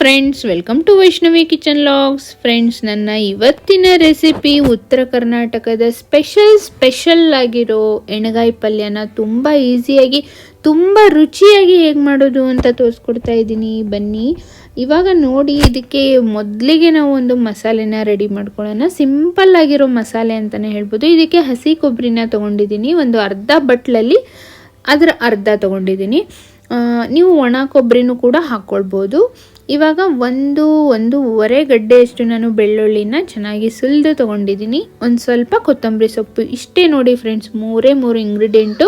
Friends welcome to Vaishnavi kitchen logs friends ನನ್ನ ಇವತ್ತಿನ recipe ಉತ್ತರ ಕರ್ನಾಟಕದ ಸ್ಪೆಷಲ್ ಸ್ಪೆಷಲ್ ಆಗಿರೋ ಎಣಗಾಯಿ ಪಲ್ಯನ ತುಂಬ ಈಸಿಯಾಗಿ ತುಂಬ ರುಚಿಯಾಗಿ ಹೇಗೆ ಮಾಡೋದು ಅಂತ ತೋರಿಸ್ಕೊಡ್ತಾ ಇದ್ದೀನಿ. ಬನ್ನಿ, ಇವಾಗ ನೋಡಿ ಇದಕ್ಕೆ ಮೊದಲಿಗೆ ನಾವು ಒಂದು ಮಸಾಲೆನ ರೆಡಿ ಮಾಡ್ಕೊಳ್ಳೋಣ. ಸಿಂಪಲ್ ಆಗಿರೋ ಮಸಾಲೆ ಅಂತಲೇ ಹೇಳ್ಬೋದು. ಇದಕ್ಕೆ ಹಸಿ ಕೊಬ್ಬರಿನ ತೊಗೊಂಡಿದ್ದೀನಿ. ಒಂದು ಅರ್ಧ ಬಟ್ಲಲ್ಲಿ ಅದರ ಅರ್ಧ ತೊಗೊಂಡಿದ್ದೀನಿ. ನೀವು ಒಣ ಕೊಬ್ಬರಿನೂ ಕೂಡ ಹಾಕ್ಕೊಳ್ಬೋದು. ಇವಾಗ ಒಂದು ಒಂದೂವರೆ ಗಡ್ಡೆಯಷ್ಟು ನಾನು ಬೆಳ್ಳುಳ್ಳಿನ ಚೆನ್ನಾಗಿ ಸುಲಿದು ತೊಗೊಂಡಿದ್ದೀನಿ. ಒಂದು ಸ್ವಲ್ಪ ಕೊತ್ತಂಬರಿ ಸೊಪ್ಪು ಇಷ್ಟೇ ನೋಡಿ ಫ್ರೆಂಡ್ಸ್ ಮೂರೇ ಮೂರು ಇಂಗ್ರೀಡಿಯೆಂಟು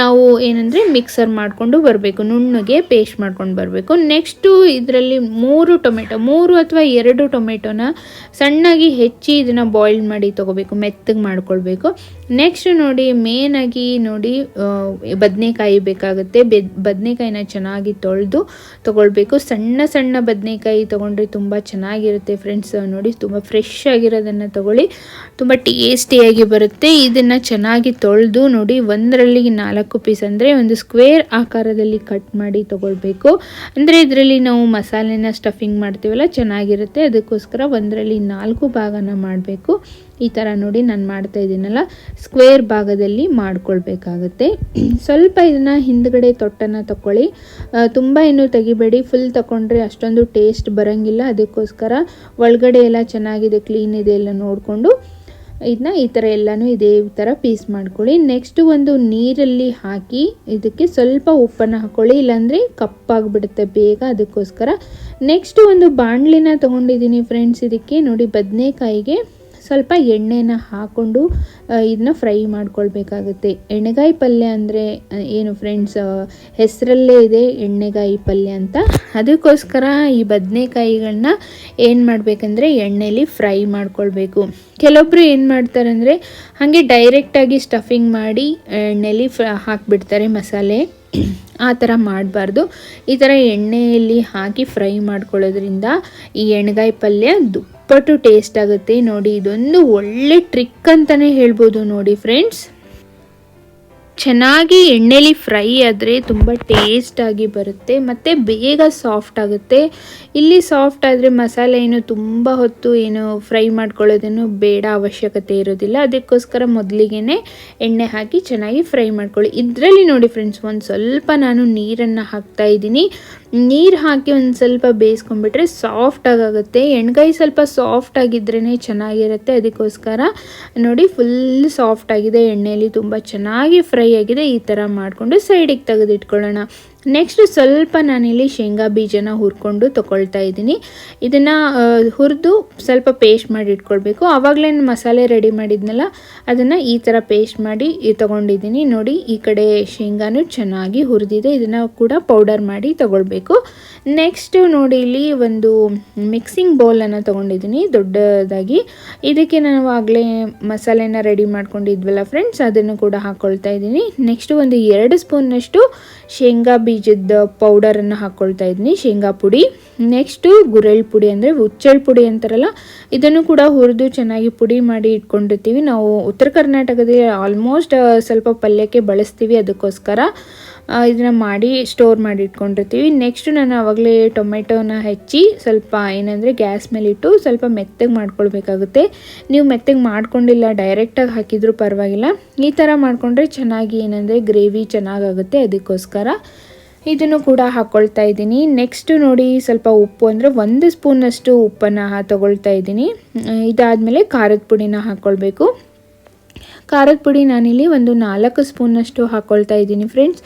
ನಾವು ಏನಂದರೆ ಮಿಕ್ಸರ್ ಮಾಡಿಕೊಂಡು ಬರಬೇಕು, ನುಣ್ಣಗೆ ಪೇಸ್ಟ್ ಮಾಡ್ಕೊಂಡು ಬರಬೇಕು. ನೆಕ್ಸ್ಟು ಇದರಲ್ಲಿ ಮೂರು ಟೊಮೆಟೊ, ಮೂರು ಅಥವಾ ಎರಡು ಟೊಮೆಟೊನ ಸಣ್ಣಾಗಿ ಹೆಚ್ಚಿ ಇದನ್ನು ಬಾಯ್ಲ್ ಮಾಡಿ ತೊಗೋಬೇಕು, ಮೆತ್ತಗೆ ಮಾಡ್ಕೊಳ್ಬೇಕು. ನೆಕ್ಸ್ಟ್ ನೋಡಿ ಮೇನಾಗಿ ನೋಡಿ ಬದನೆಕಾಯಿ ಬೇಕಾಗುತ್ತೆ. ಬೆದ್ ಬದನೆಕಾಯಿನ ಚೆನ್ನಾಗಿ ತೊಳೆದು ತೊಗೊಳ್ಬೇಕು. ಸಣ್ಣ ಸಣ್ಣ ಬದನೆಕಾಯಿ ತೊಗೊಂಡ್ರೆ ತುಂಬ ಚೆನ್ನಾಗಿರುತ್ತೆ ಫ್ರೆಂಡ್ಸ್ ನೋಡಿ ತುಂಬ ಫ್ರೆಶ್ ಆಗಿರೋದನ್ನು ತಗೊಳ್ಳಿ. ತುಂಬ ಟೇಸ್ಟಿಯಾಗಿ ಬರುತ್ತೆ. ಇದನ್ನು ಚೆನ್ನಾಗಿ ತೊಳೆದು ನೋಡಿ ಒಂದರಲ್ಲಿ ನಾಲ್ಕು ಪೀಸ್ ಅಂದರೆ ಒಂದು ಸ್ಕ್ವೇರ್ ಆಕಾರದಲ್ಲಿ ಕಟ್ ಮಾಡಿ ತೊಗೊಳ್ಬೇಕು. ಅಂದರೆ ಇದರಲ್ಲಿ ನಾವು ಮಸಾಲೆನ ಸ್ಟಫಿಂಗ್ ಮಾಡ್ತೀವಲ್ಲ, ಚೆನ್ನಾಗಿರುತ್ತೆ. ಅದಕ್ಕೋಸ್ಕರ ಒಂದರಲ್ಲಿ ನಾಲ್ಕು ಭಾಗನ ಮಾಡಬೇಕು. ಈ ಥರ ನೋಡಿ ನಾನು ಮಾಡ್ತಾ ಇದ್ದೀನಲ್ಲ. ಸ್ಕ್ವೇರ್ ಭಾಗದಲ್ಲಿ ಮಾಡ್ಕೊಳ್ಬೇಕಾಗತ್ತೆ. ಸ್ವಲ್ಪ ಇದನ್ನು ಹಿಂದ್ಗಡೆ ತೊಟ್ಟನ್ನು ತಗೊಳ್ಳಿ ತುಂಬ ಏನು ತೆಗಿಬೇಡಿ. ಫುಲ್ ತಗೊಂಡ್ರೆ ಅಷ್ಟೊಂದು ಟೇಸ್ಟ್ ಬರೋಂಗಿಲ್ಲ. ಅದಕ್ಕೋಸ್ಕರ ಒಳಗಡೆ ಎಲ್ಲ ಚೆನ್ನಾಗಿದೆ ಕ್ಲೀನ್ ಇದೆ ಎಲ್ಲ ನೋಡಿಕೊಂಡು ಇದನ್ನ ಈ ಥರ ಎಲ್ಲನೂ ಇದೇ ಥರ ಪೀಸ್ ಮಾಡ್ಕೊಳ್ಳಿ. ನೆಕ್ಸ್ಟ್ ಒಂದು ನೀರಲ್ಲಿ ಹಾಕಿ ಇದಕ್ಕೆ ಸ್ವಲ್ಪ ಉಪ್ಪನ್ನು ಹಾಕ್ಕೊಳ್ಳಿ ಇಲ್ಲಾಂದರೆ ಕಪ್ಪಾಗಿಬಿಡುತ್ತೆ ಬೇಗ ಅದಕ್ಕೋಸ್ಕರ. ನೆಕ್ಸ್ಟ್ ಒಂದು ಬಾಣಲಿನ ತೊಗೊಂಡಿದ್ದೀನಿ ಫ್ರೆಂಡ್ಸ್ ಇದಕ್ಕೆ ನೋಡಿ ಬದನೆಕಾಯಿಗೆ. ಸ್ವಲ್ಪ ಎಣ್ಣೆನ ಹಾಕ್ಕೊಂಡು ಇದನ್ನ ಫ್ರೈ ಮಾಡ್ಕೊಳ್ಬೇಕಾಗುತ್ತೆ. ಎಣ್ಣೆಗಾಯಿ ಪಲ್ಯ ಅಂದರೆ ಏನು ಫ್ರೆಂಡ್ಸ್ ಹೆಸರಲ್ಲೇ ಇದೆ ಎಣ್ಣೆಗಾಯಿ ಪಲ್ಯ ಅಂತ. ಅದಕ್ಕೋಸ್ಕರ ಈ ಬದನೆಕಾಯಿಗಳನ್ನ ಏನು ಮಾಡಬೇಕಂದ್ರೆ ಎಣ್ಣೆಲಿ ಫ್ರೈ ಮಾಡ್ಕೊಳ್ಬೇಕು. ಕೆಲವೊಬ್ಬರು ಏನು ಮಾಡ್ತಾರೆ ಅಂದರೆ ಹಾಗೆ ಡೈರೆಕ್ಟಾಗಿ ಸ್ಟಫಿಂಗ್ ಮಾಡಿ ಎಣ್ಣೆಲಿ ಫ್ರ ಹಾಕಿಬಿಡ್ತಾರೆ ಮಸಾಲೆ. ಆ ಥರ ಮಾಡಬಾರ್ದು. ಈ ಥರ ಎಣ್ಣೆಯಲ್ಲಿ ಹಾಕಿ ಫ್ರೈ ಮಾಡ್ಕೊಳ್ಳೋದ್ರಿಂದ ಈ ಎಣ್ಣೆಗಾಯಿ ಪಲ್ಯ ಟೇಸ್ಟ್ ಆಗುತ್ತೆ ನೋಡಿ ಇದೊಂದು ಒಳ್ಳೆ ಟ್ರಿಕ್ ಅಂತಲೇ ಹೇಳ್ಬೋದು ನೋಡಿ ಫ್ರೆಂಡ್ಸ್ ಚೆನ್ನಾಗಿ ಎಣ್ಣೆಲಿ ಫ್ರೈ ಆದರೆ ತುಂಬ ಟೇಸ್ಟಾಗಿ ಬರುತ್ತೆ. ಮತ್ತು ಬೇಗ ಸಾಫ್ಟ್ ಆಗುತ್ತೆ. ಇಲ್ಲಿ ಸಾಫ್ಟ್ ಆದರೆ ಮಸಾಲೆ ಏನು ತುಂಬ ಹೊತ್ತು ಏನು ಫ್ರೈ ಮಾಡ್ಕೊಳ್ಳೋದೇನು ಬೇಡ ಅವಶ್ಯಕತೆ ಇರೋದಿಲ್ಲ. ಅದಕ್ಕೋಸ್ಕರ ಮೊದಲಿಗೆ ಎಣ್ಣೆ ಹಾಕಿ ಚೆನ್ನಾಗಿ ಫ್ರೈ ಮಾಡ್ಕೊಳ್ಳಿ. ಇದರಲ್ಲಿ ನೋಡಿ ಫ್ರೆಂಡ್ಸ್ ಒಂದು ಸ್ವಲ್ಪ ನಾನು ನೀರನ್ನು ಹಾಕ್ತಾ ಇದ್ದೀನಿ. ನೀರು ಹಾಕಿ ಒಂದು ಸ್ವಲ್ಪ ಬೇಯಿಸ್ಕೊಂಡ್ಬಿಟ್ರೆ ಸಾಫ್ಟಾಗಿ ಆಗುತ್ತೆ ಎಣ್ಗಾಯಿ ಸ್ವಲ್ಪ ಸಾಫ್ಟ್ ಆಗಿದ್ರೇ ಚೆನ್ನಾಗಿರುತ್ತೆ. ಅದಕ್ಕೋಸ್ಕರ ನೋಡಿ ಫುಲ್ ಸಾಫ್ಟ್ ಆಗಿದೆ. ಎಣ್ಣೆಯಲ್ಲಿ ತುಂಬ ಚೆನ್ನಾಗಿ ಫ್ರೈ ಆಗಿದೆ ಈ ಥರ ಮಾಡಿಕೊಂಡು ಸೈಡಿಗೆ ತೆಗೆದಿಟ್ಕೊಳ್ಳೋಣ. ನೆಕ್ಸ್ಟ್ ಸ್ವಲ್ಪ ನಾನಿಲ್ಲಿ ಶೇಂಗಾ ಬೀಜನ ಹುರ್ಕೊಂಡು ತೊಗೊಳ್ತಾ ಇದ್ದೀನಿ. ಇದನ್ನು ಹುರಿದು ಸ್ವಲ್ಪ ಪೇಸ್ಟ್ ಮಾಡಿ ಇಟ್ಕೊಳ್ಬೇಕು. ಆವಾಗಲೇ ಮಸಾಲೆ ರೆಡಿ ಮಾಡಿದ್ನಲ್ಲ, ಅದನ್ನು ಈ ಥರ ಪೇಸ್ಟ್ ಮಾಡಿ ತೊಗೊಂಡಿದ್ದೀನಿ. ನೋಡಿ, ಈ ಕಡೆ ಶೇಂಗಾನು ಚೆನ್ನಾಗಿ ಹುರಿದಿದೆ. ಇದನ್ನು ಕೂಡ ಪೌಡರ್ ಮಾಡಿ ತೊಗೊಳ್ಬೇಕು. ನೆಕ್ಸ್ಟ್ ನೋಡಿ ಇಲ್ಲಿ ಒಂದು ಮಿಕ್ಸಿಂಗ್ ಬೌಲನ್ನು ತೊಗೊಂಡಿದ್ದೀನಿ, ದೊಡ್ಡದಾಗಿ. ಇದಕ್ಕೆ ನಾವು ಆಗಲೇ ಮಸಾಲೆನ ರೆಡಿ ಮಾಡ್ಕೊಂಡಿದ್ವಲ್ಲ ಫ್ರೆಂಡ್ಸ್, ಅದನ್ನು ಕೂಡ ಹಾಕ್ಕೊಳ್ತಾ ಇದ್ದೀನಿ. ನೆಕ್ಸ್ಟ್ ಒಂದು ಎರಡು ಸ್ಪೂನ್ನಷ್ಟು ಶೇಂಗಾ ಬೀಜದ ಪೌಡರನ್ನು ಹಾಕ್ಕೊಳ್ತಾ ಇದ್ದೀನಿ, ಶೇಂಗಾ ಪುಡಿ. ನೆಕ್ಸ್ಟು ಗುರೆಳ್ ಪುಡಿ ಅಂದರೆ ಉಚ್ಚಳ್ ಪುಡಿ ಅಂತಾರಲ್ಲ, ಇದನ್ನು ಕೂಡ ಹುರಿದು ಚೆನ್ನಾಗಿ ಪುಡಿ ಮಾಡಿ ಇಟ್ಕೊಂಡಿರ್ತೀವಿ. ನಾವು ಉತ್ತರ ಕರ್ನಾಟಕದಲ್ಲಿ ಆಲ್ಮೋಸ್ಟ್ ಸ್ವಲ್ಪ ಪಲ್ಯಕ್ಕೆ ಬಳಸ್ತೀವಿ ಅದಕ್ಕೋಸ್ಕರ. ಇದನ್ನು ಮಾಡಿ ಸ್ಟೋರ್ ಮಾಡಿ ಇಟ್ಕೊಂಡಿರ್ತೀವಿ ನೆಕ್ಸ್ಟ್ ನಾನು ಆವಾಗಲೇ ಟೊಮೆಟೊನ ಹೆಚ್ಚಿ ಸ್ವಲ್ಪ ಏನಂದರೆ ಗ್ಯಾಸ್ ಮೇಲೆ ಇಟ್ಟು ಸ್ವಲ್ಪ ಮೆತ್ತಗೆ ಮಾಡ್ಕೊಳ್ಬೇಕಾಗುತ್ತೆ. ನೀವು ಮೆತ್ತಗೆ ಮಾಡ್ಕೊಂಡಿಲ್ಲ ಡೈರೆಕ್ಟಾಗಿ ಹಾಕಿದರೂ ಪರವಾಗಿಲ್ಲ. ಈ ಥರ ಮಾಡಿಕೊಂಡ್ರೆ ಚೆನ್ನಾಗಿ ಏನಂದರೆ ಗ್ರೇವಿ ಚೆನ್ನಾಗಾಗುತ್ತೆ ಅದಕ್ಕೋಸ್ಕರ. ಇದನ್ನು ಕೂಡ ಹಾಕ್ಕೊಳ್ತಾ ಇದ್ದೀನಿ. ನೆಕ್ಸ್ಟ್ ನೋಡಿ ಸ್ವಲ್ಪ ಉಪ್ಪು ಅಂದರೆ ಒಂದು ಸ್ಪೂನಷ್ಟು ಉಪ್ಪನ್ನು ತೊಗೊಳ್ತಾ ಇದ್ದೀನಿ. ಇದಾದಮೇಲೆ ಖಾರದ ಪುಡಿನ ಹಾಕ್ಕೊಳ್ಬೇಕು ಖಾರದ ಪುಡಿ ನಾನಿಲ್ಲಿ ಒಂದು ನಾಲ್ಕು ಸ್ಪೂನಷ್ಟು ಹಾಕ್ಕೊಳ್ತಾ ಇದ್ದೀನಿ ಫ್ರೆಂಡ್ಸ್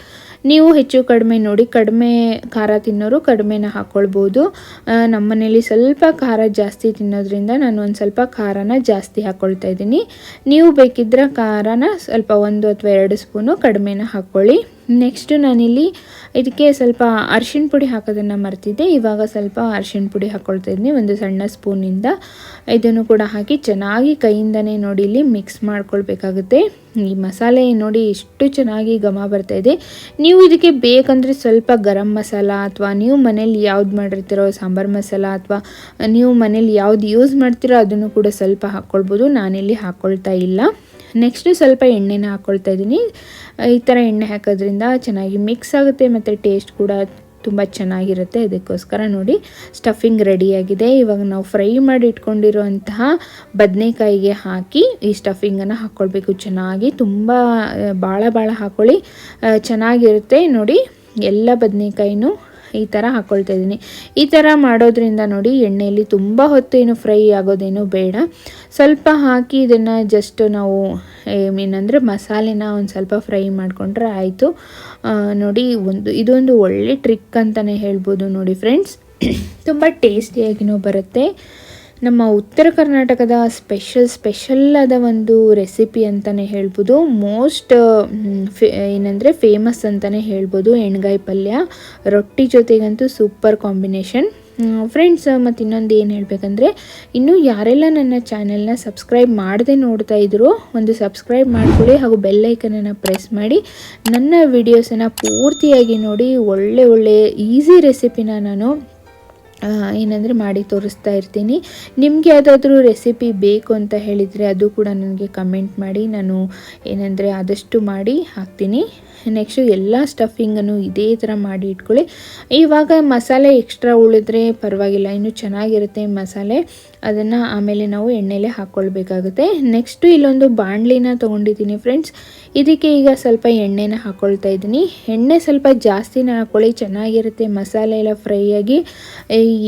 ನೀವು ಹೆಚ್ಚು ಕಡಿಮೆ ನೋಡಿ, ಕಡಿಮೆ ಖಾರ ತಿನ್ನೋರು ಕಡಿಮೆನ ಹಾಕ್ಕೊಳ್ಬೋದು ನಮ್ಮನೇಲಿ ನಮ್ಮ ಮನೇಲಿ ಸ್ವಲ್ಪ ಖಾರ ಜಾಸ್ತಿ ತಿನ್ನೋದ್ರಿಂದ ನಾನು ಒಂದು ಸ್ವಲ್ಪ ಖಾರನ ಜಾಸ್ತಿ ಹಾಕ್ಕೊಳ್ತಾ ಇದ್ದೀನಿ. ನೀವು ಬೇಕಿದ್ರೆ ಖಾರನ ಸ್ವಲ್ಪ ಒಂದು ಅಥವಾ ಎರಡು ಸ್ಪೂನು ಕಡಿಮೆನ ಹಾಕ್ಕೊಳ್ಳಿ ನೆಕ್ಸ್ಟು ನಾನಿಲ್ಲಿ ಇದಕ್ಕೆ ಸ್ವಲ್ಪ ಅರ್ಶಿನ ಪುಡಿ ಹಾಕೋದನ್ನು ಮರ್ತಿದ್ದೆ. ಇವಾಗ ಸ್ವಲ್ಪ ಅರ್ಶಿನ ಪುಡಿ ಹಾಕ್ಕೊಳ್ತಾ ಇದ್ದೀನಿ, ಒಂದು ಸಣ್ಣ ಸ್ಪೂನಿಂದ. ಇದನ್ನು ಕೂಡ ಹಾಕಿ ಚೆನ್ನಾಗಿ ಕೈಯಿಂದನೇ ನೋಡಿ, ಇಲ್ಲಿ ಮಿಕ್ಸ್ ಮಾಡ್ಕೊಳ್ಬೇಕಾಗುತ್ತೆ. ಈ ಮಸಾಲೆ ನೋಡಿ ಎಷ್ಟು ಚೆನ್ನಾಗಿ ಘಮ ಬರ್ತಾ ಇದೆ. ನೀವು ಇದಕ್ಕೆ ಬೇಕಂದರೆ ಸ್ವಲ್ಪ ಗರಂ ಮಸಾಲ ಅಥವಾ ನೀವು ಮನೇಲಿ ಯಾವ್ದು ಮಾಡಿರ್ತೀರೋ ಸಾಂಬಾರು ಮಸಾಲ ಅಥವಾ ನೀವು ಮನೇಲಿ ಯಾವ್ದು ಯೂಸ್ ಮಾಡ್ತೀರೋ ಅದನ್ನು ಕೂಡ ಸ್ವಲ್ಪ ಹಾಕ್ಕೊಳ್ಬೋದು. ನಾನಿಲ್ಲಿ ಹಾಕ್ಕೊಳ್ತಾ ಇಲ್ಲ. ನೆಕ್ಸ್ಟು ಸ್ವಲ್ಪ ಎಣ್ಣೆನ ಹಾಕ್ಕೊಳ್ತಾ ಇದ್ದೀನಿ. ಈ ಥರ ಎಣ್ಣೆ ಹಾಕೋದ್ರಿಂದ ಚೆನ್ನಾಗಿ ಮಿಕ್ಸ್ ಆಗುತ್ತೆ ಮತ್ತು ಟೇಸ್ಟ್ ಕೂಡ ತುಂಬ ಚೆನ್ನಾಗಿರುತ್ತೆ. ಅದಕ್ಕೋಸ್ಕರ ನೋಡಿ ಸ್ಟಫಿಂಗ್ ರೆಡಿಯಾಗಿದೆ ಇವಾಗ ನಾವು ಫ್ರೈ ಮಾಡಿ ಇಟ್ಕೊಂಡಿರುವಂತಹ ಬದನೆಕಾಯಿಗೆ ಹಾಕಿ ಈ ಸ್ಟಫಿಂಗನ್ನು ಹಾಕ್ಕೊಳ್ಬೇಕು ಚೆನ್ನಾಗಿ ತುಂಬ ಭಾಳ ಭಾಳ ಹಾಕ್ಕೊಳ್ಳಿ ಚೆನ್ನಾಗಿರುತ್ತೆ. ನೋಡಿ, ಎಲ್ಲ ಬದನೆಕಾಯಿನೂ ಈ ಥರ ಹಾಕ್ಕೊಳ್ತಾ ಇದ್ದೀನಿ. ಈ ಥರ ಮಾಡೋದ್ರಿಂದ ನೋಡಿ ಎಣ್ಣೆಯಲ್ಲಿ ತುಂಬ ಹೊತ್ತು ಏನು ಫ್ರೈ ಆಗೋದೇನು ಬೇಡ. ಸ್ವಲ್ಪ ಹಾಕಿ ಇದನ್ನು ಜಸ್ಟ್ ನಾವು ಏನಂದರೆ ಮಸಾಲೆನ ಒಂದು ಸ್ವಲ್ಪ ಫ್ರೈ ಮಾಡಿಕೊಂಡ್ರೆ ಆಯಿತು. ನೋಡಿ ಒಂದು, ಇದೊಂದು ಒಳ್ಳೆ ಟ್ರಿಕ್ ಅಂತಲೇ ಹೇಳ್ಬೋದು ನೋಡಿ ಫ್ರೆಂಡ್ಸ್ ತುಂಬ ಟೇಸ್ಟಿಯಾಗಿನೂ ಬರುತ್ತೆ. ನಮ್ಮ ಉತ್ತರ ಕರ್ನಾಟಕದ ಸ್ಪೆಷಲ್ ಸ್ಪೆಷಲ್ ಆದ ಒಂದು ರೆಸಿಪಿ ಅಂತಲೇ ಹೇಳ್ಬೋದು. ಮೋಸ್ಟ್ ಫೇ, ಏನಂದರೆ ಫೇಮಸ್ ಅಂತಲೇ ಹೇಳ್ಬೋದು ಎಣ್ಗಾಯಿ ಪಲ್ಯ. ರೊಟ್ಟಿ ಜೊತೆಗಂತೂ ಸೂಪರ್ ಕಾಂಬಿನೇಷನ್. ಫ್ರೆಂಡ್ಸ್, ಮತ್ತು ಇನ್ನೊಂದು ಏನು ಹೇಳಬೇಕಂದ್ರೆ, ಇನ್ನೂ ಯಾರೆಲ್ಲ ನನ್ನ ಚಾನೆಲ್ನ ಸಬ್ಸ್ಕ್ರೈಬ್ ಮಾಡದೆ ನೋಡ್ತಾ ಇದ್ರು, ಒಂದು ಸಬ್ಸ್ಕ್ರೈಬ್ ಮಾಡಿಕೊಳ್ಳಿ ಹಾಗೂ ಬೆಲ್ಲೈಕನನ್ನು ಪ್ರೆಸ್ ಮಾಡಿ. ನನ್ನ ವಿಡಿಯೋಸನ್ನು ಪೂರ್ತಿಯಾಗಿ ನೋಡಿ, ಒಳ್ಳೆ ಒಳ್ಳೆ, ಈಸಿ ರೆಸಿಪಿನ ನಾನು ಏನಂದರೆ ಮಾಡಿ ತೋರಿಸ್ತಾ ಇರ್ತೀನಿ. ನಿಮಗೆ ಯಾವುದಾದ್ರೂ ರೆಸಿಪಿ ಬೇಕು ಅಂತ ಹೇಳಿದರೆ ಅದು ಕೂಡ ನನಗೆ ಕಮೆಂಟ್ ಮಾಡಿ. ನಾನು ಏನಂದರೆ ಆದಷ್ಟು ಮಾಡಿ ಹಾಕ್ತೀನಿ. ನೆಕ್ಸ್ಟು ಎಲ್ಲ ಸ್ಟಫಿಂಗನ್ನು ಇದೇ ಥರ ಮಾಡಿ ಇಟ್ಕೊಳ್ಳಿ. ಇವಾಗ ಮಸಾಲೆ ಎಕ್ಸ್ಟ್ರಾ ಉಳಿದ್ರೆ ಪರವಾಗಿಲ್ಲ, ಇನ್ನು ಚೆನ್ನಾಗಿರುತ್ತೆ ಮಸಾಲೆ. ಅದನ್ನು ಆಮೇಲೆ ನಾವು ಎಣ್ಣೆಲೆ ಹಾಕ್ಕೊಳ್ಬೇಕಾಗುತ್ತೆ. ನೆಕ್ಸ್ಟು ಇಲ್ಲೊಂದು ಬಾಣಲಿನ ತೊಗೊಂಡಿದ್ದೀನಿ ಫ್ರೆಂಡ್ಸ್ ಇದಕ್ಕೆ ಈಗ ಸ್ವಲ್ಪ ಎಣ್ಣೆನ ಹಾಕ್ಕೊಳ್ತಾ ಇದ್ದೀನಿ. ಎಣ್ಣೆ ಸ್ವಲ್ಪ ಜಾಸ್ತಿನೇ ಹಾಕ್ಕೊಳ್ಳಿ ಚೆನ್ನಾಗಿರುತ್ತೆ ಮಸಾಲೆ ಎಲ್ಲ ಫ್ರೈ ಆಗಿ.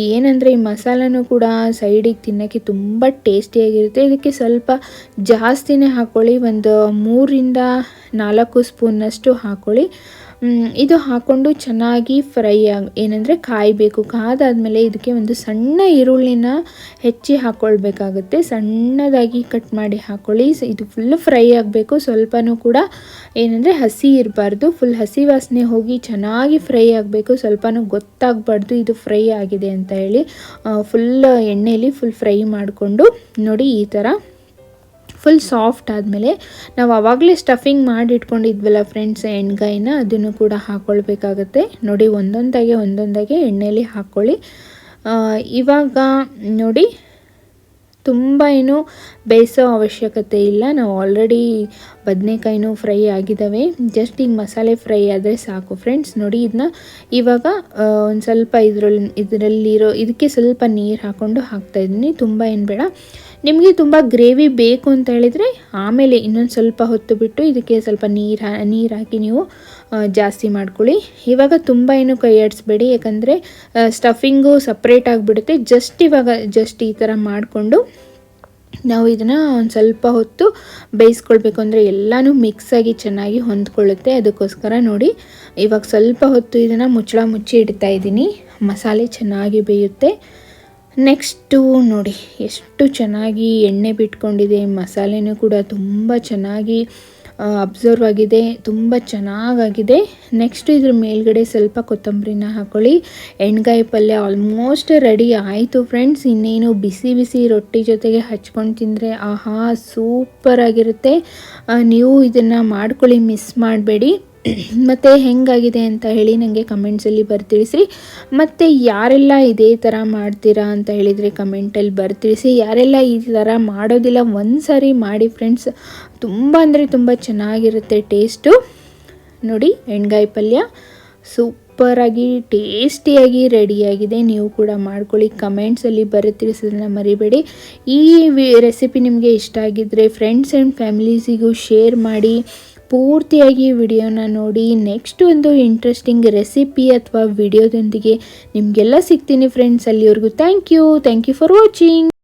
ಏನಂದರೆ, ಈ ಮಸಾಲನೂ ಕೂಡ ಸೈಡಿಗೆ ತಿನ್ನೋಕ್ಕೆ ತುಂಬ ಟೇಸ್ಟಿಯಾಗಿರುತ್ತೆ ಇದಕ್ಕೆ ಸ್ವಲ್ಪ ಜಾಸ್ತಿನೇ ಹಾಕ್ಕೊಳ್ಳಿ ಒಂದು ಮೂರಿಂದ ನಾಲ್ಕು ಸ್ಪೂನ್ನಷ್ಟು ಹಾಕ್ಕೊಳ್ಳಿ ಇದು ಹಾಕ್ಕೊಂಡು ಚೆನ್ನಾಗಿ ಫ್ರೈ ಆಗಿ, ಏನಂದರೆ ಕಾಯಬೇಕು. ಕಾದಾದಮೇಲೆ ಇದಕ್ಕೆ ಒಂದು ಸಣ್ಣ ಈರುಳ್ಳಿನ ಹೆಚ್ಚಿ ಹಾಕ್ಕೊಳ್ಬೇಕಾಗುತ್ತೆ ಸಣ್ಣದಾಗಿ ಕಟ್ ಮಾಡಿ ಹಾಕ್ಕೊಳ್ಳಿ ಇದು ಫುಲ್ ಫ್ರೈ ಆಗಬೇಕು. ಸ್ವಲ್ಪನೂ ಕೂಡ ಏನಂದರೆ ಹಸಿ ಇರಬಾರ್ದು. ಫುಲ್ ಹಸಿ ವಾಸನೆ ಹೋಗಿ ಚೆನ್ನಾಗಿ ಫ್ರೈ ಆಗಬೇಕು. ಸ್ವಲ್ಪನೂ ಗೊತ್ತಾಗಬಾರ್ದು ಇದು ಫ್ರೈ ಆಗಿದೆ ಅಂತ ಹೇಳಿ. ಫುಲ್ ಎಣ್ಣೆಯಲ್ಲಿ ಫುಲ್ ಫ್ರೈ ಮಾಡಿಕೊಂಡು ನೋಡಿ ಈ ಥರ ಫುಲ್ ಸಾಫ್ಟ್ ಆದಮೇಲೆ ನಾವು ಆವಾಗಲೇ ಸ್ಟಫಿಂಗ್ ಮಾಡಿ ಇಟ್ಕೊಂಡಿದ್ವಲ್ಲ ಫ್ರೆಂಡ್ಸ್ ಎಣ್ಗಾಯಿನ, ಅದನ್ನು ಕೂಡ ಹಾಕ್ಕೊಳ್ಬೇಕಾಗತ್ತೆ ನೋಡಿ, ಒಂದೊಂದಾಗೆ ಒಂದೊಂದಾಗೆ ಎಣ್ಣೆಯಲ್ಲಿ ಹಾಕ್ಕೊಳ್ಳಿ. ಇವಾಗ ನೋಡಿ, ತುಂಬ ಏನು ಬೇಯಿಸೋ ಅವಶ್ಯಕತೆ ಇಲ್ಲ. ನಾವು ಆಲ್ರೆಡಿ ಬದನೆಕಾಯಿನೂ ಫ್ರೈ ಆಗಿದ್ದಾವೆ. ಜಸ್ಟ್ ಈಗ ಮಸಾಲೆ ಫ್ರೈ ಆದರೆ ಸಾಕು. ಫ್ರೆಂಡ್ಸ್ ನೋಡಿ ಇದನ್ನ ಇವಾಗ ಒಂದು ಸ್ವಲ್ಪ ಇದರಲ್ಲಿ ಇದರಲ್ಲಿರೋ, ಇದಕ್ಕೆ ಸ್ವಲ್ಪ ನೀರು ಹಾಕ್ಕೊಂಡು ಹಾಕ್ತಾಯಿದ್ದೀನಿ ತುಂಬ ಏನು ಬೇಡ. ನಿಮಗೆ ತುಂಬ ಗ್ರೇವಿ ಬೇಕು ಅಂತ ಹೇಳಿದರೆ ಆಮೇಲೆ ಇನ್ನೊಂದು ಸ್ವಲ್ಪ ಹೊತ್ತು ಬಿಟ್ಟು ಇದಕ್ಕೆ ಸ್ವಲ್ಪ ನೀರು ನೀರು ಹಾಕಿ ನೀವು ಜಾಸ್ತಿ ಮಾಡ್ಕೊಳ್ಳಿ. ಇವಾಗ ತುಂಬ ಏನು ಕೈ ಆಡಿಸ್ಬೇಡಿ, ಯಾಕಂದರೆ ಸ್ಟಫಿಂಗು ಸಪ್ರೇಟ್ ಆಗಿಬಿಡುತ್ತೆ. ಜಸ್ಟ್ ಇವಾಗ ಜಸ್ಟ್ ಈ ಥರ ಮಾಡಿಕೊಂಡು ನಾವು ಇದನ್ನು ಒಂದು ಸ್ವಲ್ಪ ಹೊತ್ತು ಬೇಯಿಸ್ಕೊಳ್ಬೇಕು ಅಂದರೆ ಎಲ್ಲನೂ ಮಿಕ್ಸಾಗಿ ಚೆನ್ನಾಗಿ ಹೊಂದ್ಕೊಳ್ಳುತ್ತೆ. ಅದಕ್ಕೋಸ್ಕರ ನೋಡಿ, ಇವಾಗ ಸ್ವಲ್ಪ ಹೊತ್ತು ಇದನ್ನು ಮುಚ್ಚಳ ಮುಚ್ಚಿ ಇಡ್ತಾ ಇದ್ದೀನಿ. ಮಸಾಲೆ ಚೆನ್ನಾಗಿ ಬೇಯುತ್ತೆ. ನೆಕ್ಸ್ಟು ನೋಡಿ, ಎಷ್ಟು ಚೆನ್ನಾಗಿ ಎಣ್ಣೆ ಬಿಟ್ಕೊಂಡಿದೆ, ಮಸಾಲೆನೂ ಕೂಡ ತುಂಬ ಚೆನ್ನಾಗಿ ಅಬ್ಸರ್ವ್ ಆಗಿದೆ, ತುಂಬ ಚೆನ್ನಾಗಾಗಿದೆ. ನೆಕ್ಸ್ಟ್ ಇದ್ರ ಮೇಲ್ಗಡೆ ಸ್ವಲ್ಪ ಕೊತ್ತಂಬರಿನ ಹಾಕ್ಕೊಳ್ಳಿ ಎಣ್ಗಾಯಿ ಪಲ್ಯ ಆಲ್ಮೋಸ್ಟ್ ರೆಡಿ ಆಯಿತು ಫ್ರೆಂಡ್ಸ್. ಇನ್ನೇನು ಬಿಸಿ ಬಿಸಿ ರೊಟ್ಟಿ ಜೊತೆಗೆ ಹಚ್ಕೊಂಡು ತಿಂದರೆ ಆಹಾ ಸೂಪರ್ ಆಗಿರುತ್ತೆ ನೀವು ಇದನ್ನು ಮಾಡ್ಕೊಳ್ಳಿ, ಮಿಸ್ ಮಾಡಬೇಡಿ. ಮತ್ತು ಹೆಂಗಾಗಿದೆ ಅಂತ ಹೇಳಿ ನನಗೆ ಕಮೆಂಟ್ಸಲ್ಲಿ ಬರ್ತಿಳಿಸಿ ಮತ್ತು ಯಾರೆಲ್ಲ ಇದೇ ಥರ ಮಾಡ್ತೀರಾ ಅಂತ ಹೇಳಿದರೆ ಕಮೆಂಟಲ್ಲಿ ಬರ್ತಿಳಿಸಿ. ಯಾರೆಲ್ಲ ಈ ಥರ ಮಾಡೋದಿಲ್ಲ ಒಂದು ಸಾರಿ ಮಾಡಿ ಫ್ರೆಂಡ್ಸ್ ತುಂಬ ಅಂದರೆ ತುಂಬ ಚೆನ್ನಾಗಿರುತ್ತೆ ಟೇಸ್ಟು ನೋಡಿ, ಎಣ್ಗಾಯಿ ಪಲ್ಯ. ಸೂಪರಾಗಿ ಟೇಸ್ಟಿಯಾಗಿ ರೆಡಿಯಾಗಿದೆ ನೀವು ಕೂಡ ಮಾಡ್ಕೊಳ್ಳಿ. ಕಮೆಂಟ್ಸಲ್ಲಿ ಬರೆ ತಿಳಿಸೋದನ್ನ ಮರಿಬೇಡಿ. ಈ ರೆಸಿಪಿ ನಿಮಗೆ ಇಷ್ಟ ಆಗಿದ್ದರೆ ಫ್ರೆಂಡ್ಸ್ ಆ್ಯಂಡ್ ಫ್ಯಾಮಿಲೀಸಿಗೂ ಶೇರ್ ಮಾಡಿ. ಪೂರ್ತಿಯಾಗಿ ವಿಡಿಯೋನ ನೋಡಿ ನೆಕ್ಸ್ಟ್ ಒಂದು ಇಂಟ್ರೆಸ್ಟಿಂಗ್ ರೆಸಿಪಿ ಅಥವಾ ವಿಡಿಯೋದೊಂದಿಗೆ ನಿಮಗೆಲ್ಲ ಸಿಗ್ತೀನಿ ಫ್ರೆಂಡ್ಸ್ ಅಲ್ಲಿವರೆಗೂ thank you thank you for watching